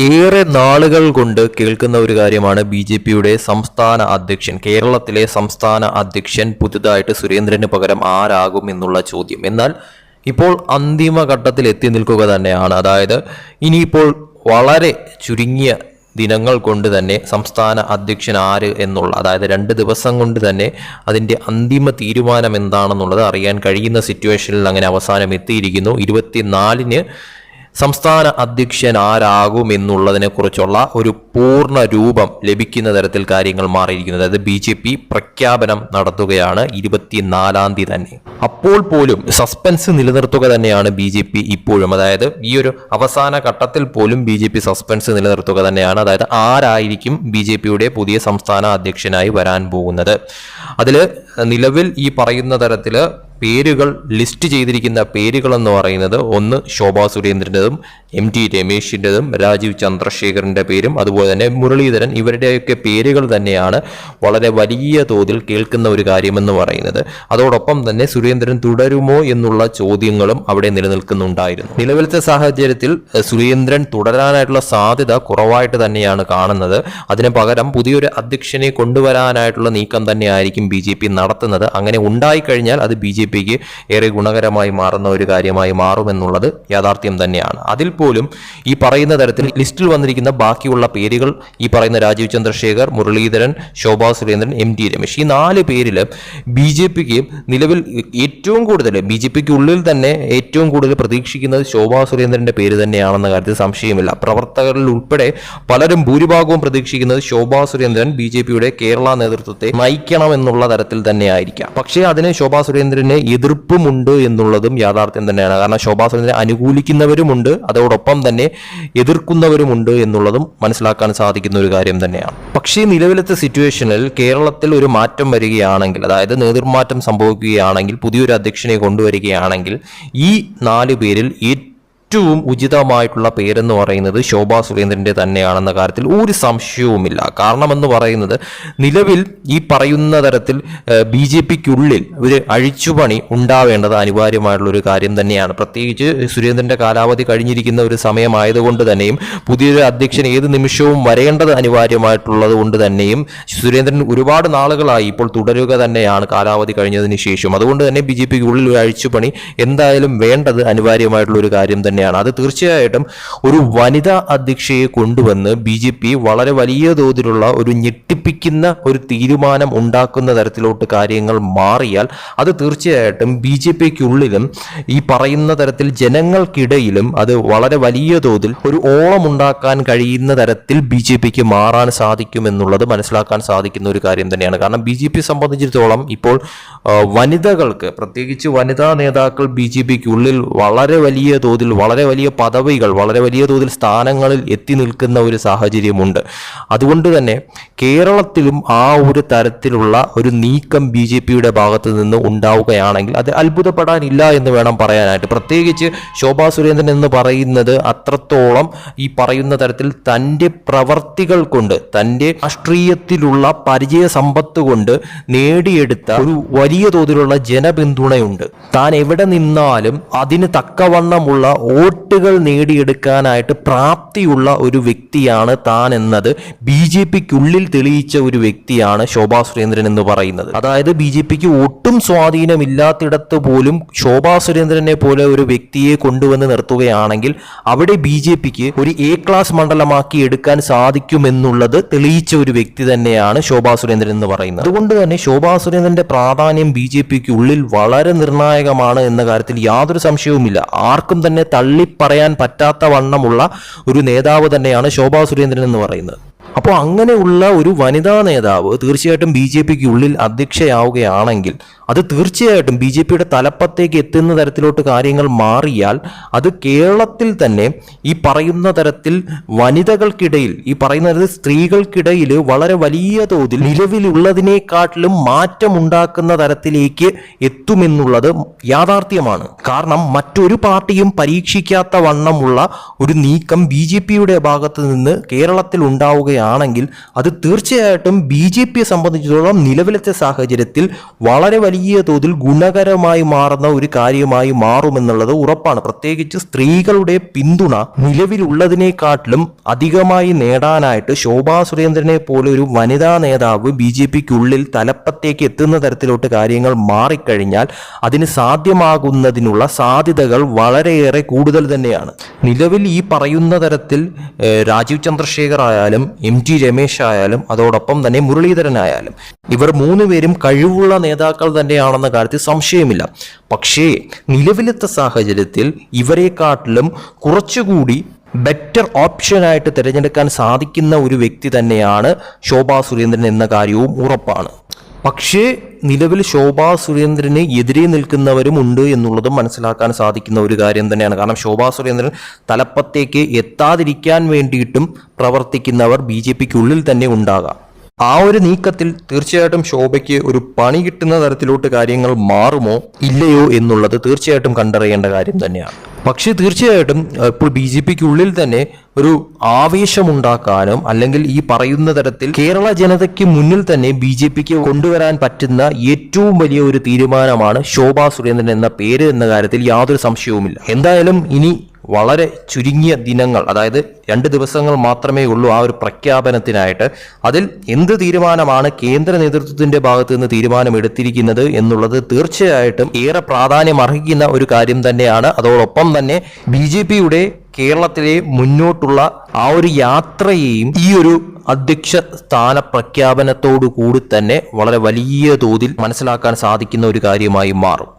ഏറെ നാളുകൾ കൊണ്ട് കേൾക്കുന്ന ഒരു കാര്യമാണ് ബി ജെ പിയുടെ സംസ്ഥാന അധ്യക്ഷൻ കേരളത്തിലെ സംസ്ഥാന അധ്യക്ഷൻ പുതുതായിട്ട് സുരേന്ദ്രന് പകരം ആരാകും എന്നുള്ള ചോദ്യം. എന്നാൽ ഇപ്പോൾ അന്തിമഘട്ടത്തിൽ എത്തി നിൽക്കുക തന്നെയാണ്. അതായത് ഇനിയിപ്പോൾ വളരെ ചുരുങ്ങിയ ദിനങ്ങൾ കൊണ്ട് തന്നെ സംസ്ഥാന അധ്യക്ഷൻ ആര് എന്നുള്ള അതായത് രണ്ട് ദിവസം കൊണ്ട് തന്നെ അതിന്റെ അന്തിമ തീരുമാനം എന്താണെന്നുള്ളത് അറിയാൻ കഴിയുന്ന സിറ്റുവേഷനിൽ അങ്ങനെ അവസാനം എത്തിയിരിക്കുന്നു. ഇരുപത്തിനാലിന് സംസ്ഥാന അധ്യക്ഷൻ ആരാകും എന്നുള്ളതിനെക്കുറിച്ചുള്ള ഒരു പൂർണ രൂപം ലഭിക്കുന്ന തരത്തിൽ കാര്യങ്ങൾ മാറിയിരിക്കുന്നത്. അതായത് ബി ജെ പി പ്രഖ്യാപനം നടത്തുകയാണ് ഇരുപത്തിനാലാം തീയതി തന്നെ. അപ്പോൾ പോലും സസ്പെൻസ് നിലനിർത്തുക തന്നെയാണ് ബി ജെ പി ഇപ്പോഴും. അതായത് ഈ ഒരു അവസാന ഘട്ടത്തിൽ പോലും ബി ജെ പി സസ്പെൻസ് നിലനിർത്തുക തന്നെയാണ്. അതായത് ആരായിരിക്കും ബി ജെ പിയുടെ പുതിയ സംസ്ഥാന അധ്യക്ഷനായി വരാൻ പോകുന്നത്? അതിൽ നിലവിൽ ഈ പറയുന്ന തരത്തിൽ പേരുകൾ ലിസ്റ്റ് ചെയ്തിരിക്കുന്ന പേരുകളെന്ന് പറയുന്നത് ഒന്ന് ശോഭാ സുരേന്ദ്രന്റെതും എം ടി രമേശിന്റെതും രാജീവ് ചന്ദ്രശേഖറിന്റെ പേരും അതുപോലെ തന്നെ മുരളീധരൻ. ഇവരുടെയൊക്കെ പേരുകൾ തന്നെയാണ് വളരെ വലിയ തോതിൽ കേൾക്കുന്ന ഒരു കാര്യമെന്ന് പറയുന്നത്. അതോടൊപ്പം തന്നെ സുരേന്ദ്രൻ തുടരുമോ എന്നുള്ള ചോദ്യങ്ങളും അവിടെ നിലനിൽക്കുന്നുണ്ടായിരുന്നു. നിലവിലത്തെ സാഹചര്യത്തിൽ സുരേന്ദ്രൻ തുടരാനായിട്ടുള്ള സാധ്യത കുറവായിട്ട് തന്നെയാണ് കാണുന്നത്. അതിന് പകരം പുതിയൊരു അധ്യക്ഷനെ കൊണ്ടുവരാനായിട്ടുള്ള നീക്കം തന്നെയായിരിക്കും ബി ജെ പി നടത്തുന്നത്. അങ്ങനെ ഉണ്ടായിക്കഴിഞ്ഞാൽ അത് ബി ജെ പിക്ക് ഏറെ ഗുണകരമായി മാറുന്ന ഒരു കാര്യമായി മാറുമെന്നുള്ളത് യാഥാർത്ഥ്യം തന്നെയാണ്. അതിൽ പോലും ഈ പറയുന്ന തരത്തിൽ ലിസ്റ്റിൽ വന്നിരിക്കുന്ന ബാക്കിയുള്ള പേരുകൾ ഈ പറയുന്ന രാജീവ് ചന്ദ്രശേഖർ മുരളീധരൻ ശോഭാ സുരേന്ദ്രൻ എം ടി രമേശ്. ഈ നാല് പേരിൽ ബി ജെ പിക്ക് നിലവിൽ ഏറ്റവും കൂടുതൽ ബി ജെ പിക്ക് ഉള്ളിൽ തന്നെ ഏറ്റവും കൂടുതൽ പ്രതീക്ഷിക്കുന്നത് ശോഭാ സുരേന്ദ്രന്റെ പേര് തന്നെയാണെന്ന കാര്യത്തിൽ സംശയമില്ല. പ്രവർത്തകരിൽ ഉൾപ്പെടെ പലരും ഭൂരിഭാഗവും പ്രതീക്ഷിക്കുന്നത് ശോഭാ സുരേന്ദ്രൻ ബി ജെ പിയുടെ കേരള നേതൃത്വത്തെ നയിക്കണമെന്നുള്ള തരത്തിൽ തന്നെയായിരിക്കാം. പക്ഷേ അതിന് ശോഭാ സുരേന്ദ്രന് എതിർപ്പുമുണ്ട് എന്നുള്ളതും യാഥാർത്ഥ്യം തന്നെയാണ്. കാരണം ശോഭാ സുരേന്ദ്രനെ അനുകൂലിക്കുന്നവരുമുണ്ട് അതോടൊപ്പം തന്നെ എതിർക്കുന്നവരുമുണ്ട് എന്നുള്ളതും മനസ്സിലാക്കാൻ സാധിക്കുന്ന ഒരു കാര്യം തന്നെയാണ്. പക്ഷേ നിലവിലത്തെ സിറ്റുവേഷനിൽ കേരളത്തിൽ ഒരു മാറ്റം വരികയാണെങ്കിൽ അതായത് നേതൃമാറ്റം സംഭവിക്കുകയാണെങ്കിൽ പുതിയൊരു അധ്യക്ഷനെ കൊണ്ടുവരികയാണെങ്കിൽ ഈ നാല് പേരിൽ ഏറ്റവും ഉചിതമായിട്ടുള്ള പേരെന്ന് പറയുന്നത് ശോഭാ സുരേന്ദ്രന്റെ തന്നെയാണെന്ന കാര്യത്തിൽ ഒരു സംശയവുമില്ല. കാരണമെന്ന് പറയുന്നത് നിലവിൽ ഈ പറയുന്ന തരത്തിൽ ബി ജെ പിക്കുള്ളിൽ ഒരു അഴിച്ചുപണി ഉണ്ടാവേണ്ടത് അനിവാര്യമായിട്ടുള്ള ഒരു കാര്യം തന്നെയാണ്. പ്രത്യേകിച്ച് സുരേന്ദ്രന്റെ കാലാവധി കഴിഞ്ഞിരിക്കുന്ന ഒരു സമയമായതുകൊണ്ട് തന്നെയും പുതിയൊരു അധ്യക്ഷൻ ഏത് നിമിഷവും വരേണ്ടത് അനിവാര്യമായിട്ടുള്ളത് കൊണ്ട് തന്നെയും സുരേന്ദ്രൻ ഒരുപാട് നാളുകളായി ഇപ്പോൾ തുടരുക തന്നെയാണ് കാലാവധി കഴിഞ്ഞതിന് ശേഷം. അതുകൊണ്ട് തന്നെ ബി ജെ പിക്കുള്ളിൽ ഒരു അഴിച്ചുപണി എന്തായാലും വേണ്ടത് അനിവാര്യമായിട്ടുള്ള ഒരു കാര്യം തന്നെയാണ്. അത് തീർച്ചയായിട്ടും ഒരു വനിതാ അധ്യക്ഷയെ കൊണ്ടുവന്ന് ബി ജെ പി വളരെ വലിയ തോതിലുള്ള ഒരു ഞെട്ടിപ്പിക്കുന്ന ഒരു തീരുമാനം ഉണ്ടാക്കുന്ന തരത്തിലോട്ട് കാര്യങ്ങൾ മാറിയാൽ അത് തീർച്ചയായിട്ടും ബി ജെ പിക്കുള്ളിലും ഈ പറയുന്ന തരത്തിൽ ജനങ്ങൾക്കിടയിലും അത് വളരെ വലിയ തോതിൽ ഒരു ഓളം ഉണ്ടാക്കാൻ കഴിയുന്ന തരത്തിൽ ബി ജെ പിക്ക് മാറാൻ സാധിക്കുമെന്നുള്ളത് മനസ്സിലാക്കാൻ സാധിക്കുന്ന ഒരു കാര്യം തന്നെയാണ്. കാരണം ബി ജെ പി സംബന്ധിച്ചിടത്തോളം ഇപ്പോൾ വനിതകൾക്ക് പ്രത്യേകിച്ച് വനിതാ നേതാക്കൾ ബി ജെ പിക്കുള്ളിൽ വളരെ വലിയ തോതിൽ വളരെ വലിയ പദവികൾ വളരെ വലിയ തോതിൽ സ്ഥാനങ്ങളിൽ എത്തി നിൽക്കുന്ന ഒരു സാഹചര്യമുണ്ട്. അതുകൊണ്ട് തന്നെ കേരളത്തിലും ആ ഒരു തരത്തിലുള്ള ഒരു നീക്കം ബി ജെ പിയുടെ ഭാഗത്ത് നിന്ന് ഉണ്ടാവുകയാണെങ്കിൽ അത് അത്ഭുതപ്പെടാനില്ല എന്ന് വേണം പറയാനായിട്ട്. പ്രത്യേകിച്ച് ശോഭാ സുരേന്ദ്രൻ എന്ന് പറയുന്നത് അത്രത്തോളം ഈ പറയുന്ന തരത്തിൽ തന്റെ പ്രവർത്തികൾ കൊണ്ട് തന്റെ രാഷ്ട്രീയത്തിലുള്ള പരിചയ സമ്പത്ത് കൊണ്ട് നേടിയെടുത്ത ഒരു വലിയ തോതിലുള്ള ജനപിന്തുണയുണ്ട്. താൻ എവിടെ നിന്നാലും അതിന് തക്കവണ്ണമുള്ള വോട്ടുകൾ നേടിയെടുക്കാനായിട്ട് പ്രാപ്തിയുള്ള ഒരു വ്യക്തിയാണ് താൻ എന്നത്. ബി ജെ പിക്കുള്ളിൽ തെളിയിച്ച ഒരു വ്യക്തിയാണ് ശോഭാ സുരേന്ദ്രൻ എന്ന് പറയുന്നത്. അതായത് ബി ജെ പിക്ക് ഒട്ടും സ്വാധീനമില്ലാത്തിടത്ത് പോലും ശോഭാ സുരേന്ദ്രനെ പോലെ ഒരു വ്യക്തിയെ കൊണ്ടുവന്ന് നിർത്തുകയാണെങ്കിൽ അവിടെ ബി ജെ പിക്ക് ഒരു എ ക്ലാസ് മണ്ഡലമാക്കി എടുക്കാൻ സാധിക്കുമെന്നുള്ളത് തെളിയിച്ച ഒരു വ്യക്തി തന്നെയാണ് ശോഭാ സുരേന്ദ്രൻ എന്ന് പറയുന്നത്. അതുകൊണ്ട് തന്നെ ശോഭാ സുരേന്ദ്രന്റെ പ്രാധാന്യം ബി ജെ പിക്ക് ഉള്ളിൽ വളരെ നിർണായകമാണ് എന്ന കാര്യത്തിൽ യാതൊരു സംശയവുമില്ല. ആർക്കും തന്നെ തള്ളിപ്പറയാൻ പറ്റാത്ത വണ്ണമുള്ള ഒരു നേതാവ് തന്നെയാണ് ശോഭാ സുരേന്ദ്രൻ എന്ന് പറയുന്നത്. അപ്പോൾ അങ്ങനെയുള്ള ഒരു വനിതാ നേതാവ് തീർച്ചയായിട്ടും ബി ജെ പിക്ക് ഉള്ളിൽ അധ്യക്ഷയാവുകയാണെങ്കിൽ അത് തീർച്ചയായിട്ടും ബി ജെ പിയുടെ തലപ്പത്തേക്ക് എത്തുന്ന തരത്തിലോട്ട് കാര്യങ്ങൾ മാറിയാൽ അത് കേരളത്തിൽ തന്നെ ഈ പറയുന്ന തരത്തിൽ വനിതകൾക്കിടയിൽ ഈ പറയുന്ന തരത്തിൽ സ്ത്രീകൾക്കിടയിൽ വളരെ വലിയ തോതിൽ നിലവിലുള്ളതിനേക്കാട്ടിലും മാറ്റമുണ്ടാക്കുന്ന തരത്തിലേക്ക് എത്തുമെന്നുള്ളത് യാഥാർത്ഥ്യമാണ്. കാരണം മറ്റൊരു പാർട്ടിയും പരീക്ഷിക്കാത്ത വണ്ണമുള്ള ഒരു നീക്കം ബി ജെ പിയുടെ ഭാഗത്ത് നിന്ന് കേരളത്തിൽ ഉണ്ടാവുകയാണ്. തന്നെയാണെങ്കിൽ അത് തീർച്ചയായിട്ടും ബി ജെ പിയെ സംബന്ധിച്ചിടത്തോളം നിലവിലത്തെ സാഹചര്യത്തിൽ വളരെ വലിയ തോതിൽ ഗുണകരമായി മാറുന്ന ഒരു കാര്യമായി മാറുമെന്നുള്ളത് ഉറപ്പാണ്. പ്രത്യേകിച്ച് സ്ത്രീകളുടെ പിന്തുണ നിലവിലുള്ളതിനെക്കാട്ടിലും അധികമായി നേടാനായിട്ട് ശോഭാ സുരേന്ദ്രനെ പോലെ ഒരു വനിതാ നേതാവ് ബി ജെ പിക്കുള്ളിൽ തലപ്പത്തേക്ക് എത്തുന്ന തരത്തിലോട്ട് കാര്യങ്ങൾ മാറിക്കഴിഞ്ഞാൽ അതിന് സാധ്യമാകുന്നതിനുള്ള സാധ്യതകൾ വളരെയേറെ കൂടുതൽ തന്നെയാണ്. നിലവിൽ ഈ പറയുന്ന തരത്തിൽ രാജീവ് ചന്ദ്രശേഖർ ആയാലും എം ടി രമേശ് ആയാലും അതോടൊപ്പം തന്നെ മുരളീധരനായാലും. ഇവർ മൂന്നുപേരും കഴിവുള്ള നേതാക്കൾ തന്നെയാണെന്ന കാര്യത്തിൽ സംശയമില്ല. പക്ഷേ നിലവിലത്തെ സാഹചര്യത്തിൽ ഇവരെക്കാട്ടിലും കുറച്ചുകൂടി ബെറ്റർ ഓപ്ഷനായിട്ട് തിരഞ്ഞെടുക്കാൻ സാധിക്കുന്ന ഒരു വ്യക്തി തന്നെയാണ് ശോഭാ സുരേന്ദ്രൻ എന്ന കാര്യവും ഉറപ്പാണ്. പക്ഷേ നിലവിൽ ശോഭാ സുരേന്ദ്രന് എതിരെ നിൽക്കുന്നവരും ഉണ്ട് എന്നുള്ളതും മനസ്സിലാക്കാൻ സാധിക്കുന്ന ഒരു കാര്യം തന്നെയാണ്. കാരണം ശോഭാ സുരേന്ദ്രൻ തലപ്പത്തേക്ക് എത്താതിരിക്കാൻ വേണ്ടിയിട്ടും പ്രവർത്തിക്കുന്നവർ ബി ജെ പിക്കുള്ളിൽ തന്നെ ഉണ്ടാകാം. ആ ഒരു നീക്കത്തിൽ തീർച്ചയായിട്ടും ശോഭയ്ക്ക് ഒരു പണി കിട്ടുന്ന തരത്തിലോട്ട് കാര്യങ്ങൾ മാറുമോ ഇല്ലയോ എന്നുള്ളത് തീർച്ചയായിട്ടും കണ്ടറിയേണ്ട കാര്യം തന്നെയാണ്. പക്ഷേ തീർച്ചയായിട്ടും ഇപ്പോൾ ബി ജെ പിക്കുള്ളിൽ തന്നെ ഒരു ആവേശമുണ്ടാക്കാനും അല്ലെങ്കിൽ ഈ പറയുന്ന തരത്തിൽ കേരള ജനതയ്ക്ക് മുന്നിൽ തന്നെ ബി ജെ പിക്ക് കൊണ്ടുവരാൻ പറ്റുന്ന ഏറ്റവും വലിയ ഒരു തീരുമാനമാണ് ശോഭാ സുരേന്ദ്രൻ എന്ന പേര് എന്ന കാര്യത്തിൽ യാതൊരു സംശയവുമില്ല. എന്തായാലും ഇനി വളരെ ചുരുങ്ങിയ ദിനങ്ങൾ അതായത് രണ്ട് ദിവസങ്ങൾ മാത്രമേ ഉള്ളൂ ആ ഒരു പ്രഖ്യാപനത്തിനായിട്ട്. അതിൽ എന്ത് തീരുമാനമാണ് കേന്ദ്ര നേതൃത്വത്തിന്റെ ഭാഗത്തു നിന്ന് തീരുമാനം എടുത്തിരിക്കുന്നത് എന്നുള്ളത് തീർച്ചയായിട്ടും ഏറെ പ്രാധാന്യം അർഹിക്കുന്ന ഒരു കാര്യം തന്നെയാണ്. അതോടൊപ്പം തന്നെ ബി ജെ പിയുടെ കേരളത്തിലെ മുന്നോട്ടുള്ള ആ ഒരു യാത്രയെയും ഈ ഒരു അധ്യക്ഷ സ്ഥാന പ്രഖ്യാപനത്തോടു കൂടി തന്നെ വളരെ വലിയ തോതിൽ മനസ്സിലാക്കാൻ സാധിക്കുന്ന ഒരു കാര്യമായി മാറും.